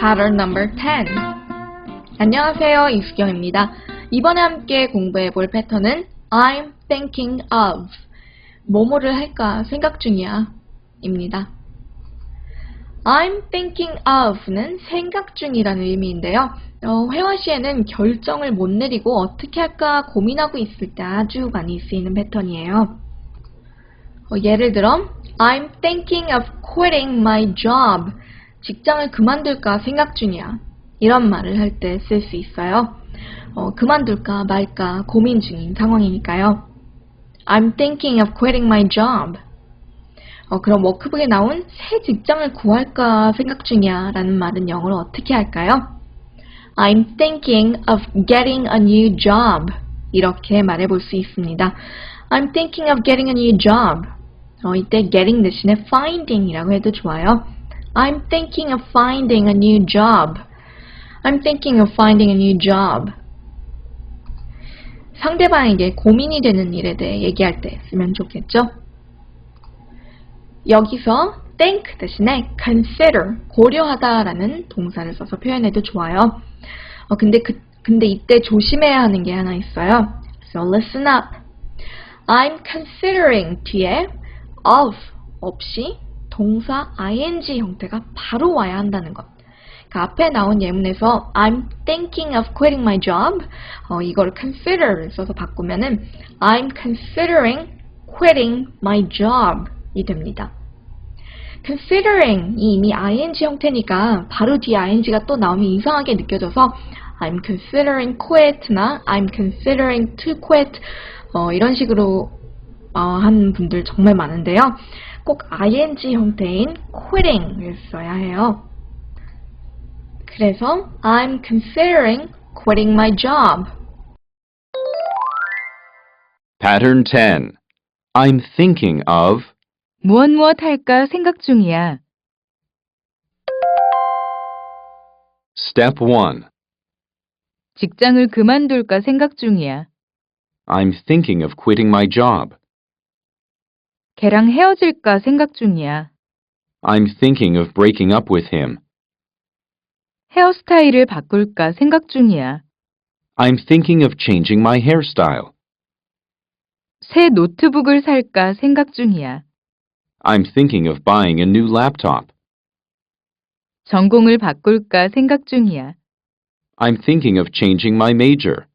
Pattern number 10. 안녕하세요. 이수경입니다. 이번에 함께 공부해 볼 패턴은 I'm thinking of. 뭐뭐를 할까 생각 중이야. 입니다. I'm thinking of는 생각 중이라는 의미인데요. 어, 회화 시에는 결정을 못 내리고 어떻게 할까 고민하고 있을 때 아주 많이 쓰이는 패턴이에요. 어, 예를 들어, I'm thinking of quitting my job. 직장을 그만둘까 생각 중이야. 이런 말을 할 때 쓸 수 있어요. 어, 그만둘까 말까 고민 중인 상황이니까요. I'm thinking of quitting my job. 어, 그럼 워크북에 나온 새 직장을 구할까 생각 중이야 라는 말은 영어로 어떻게 할까요? I'm thinking of getting a new job. 이렇게 말해볼 수 있습니다. I'm thinking of getting a new job. 어, 이때 getting 대신에 finding이라고 해도 좋아요. I'm thinking of finding a new job. I'm thinking of finding a new job. 상대방에게 고민이 되는 일에 대해 얘기할 때 쓰면 좋겠죠? 여기서 think 대신에 consider, 고려하다라는 동사를 써서 표현해도 좋아요. 어, 근데 그, 근데 이때 조심해야 하는 게 하나 있어요. So listen up. I'm considering 뒤에 of 없이 동사 ing 형태가 바로 와야 한다는 것. 그 앞에 나온 예문에서 I'm thinking of quitting my job. 어, 이걸 consider를 써서 바꾸면은 I'm considering quitting my job 이 됩니다. considering이 이미 ing 형태니까 바로 뒤에 ing가 또 나오면 이상하게 느껴져서 I'm considering quit나 I'm considering to quit 어, 이런 식으로 어, 하는 분들 정말 많은데요. 꼭 ing 형태인 quitting을 써야 해요. 그래서 I'm considering quitting my job. Pattern 10. I'm thinking of 무엇 무엇 할까 생각 중이야. Step 1. 직장을 그만둘까 생각 중이야. I'm thinking of quitting my job. 걔랑 헤어질까 생각 중이야. I'm thinking of breaking up with him. 헤어스타일을 바꿀까 생각 중이야. I'm thinking of changing my hairstyle. 새 노트북을 살까 생각 중이야. I'm thinking of buying a new laptop. 전공을 바꿀까 생각 중이야. I'm thinking of changing my major.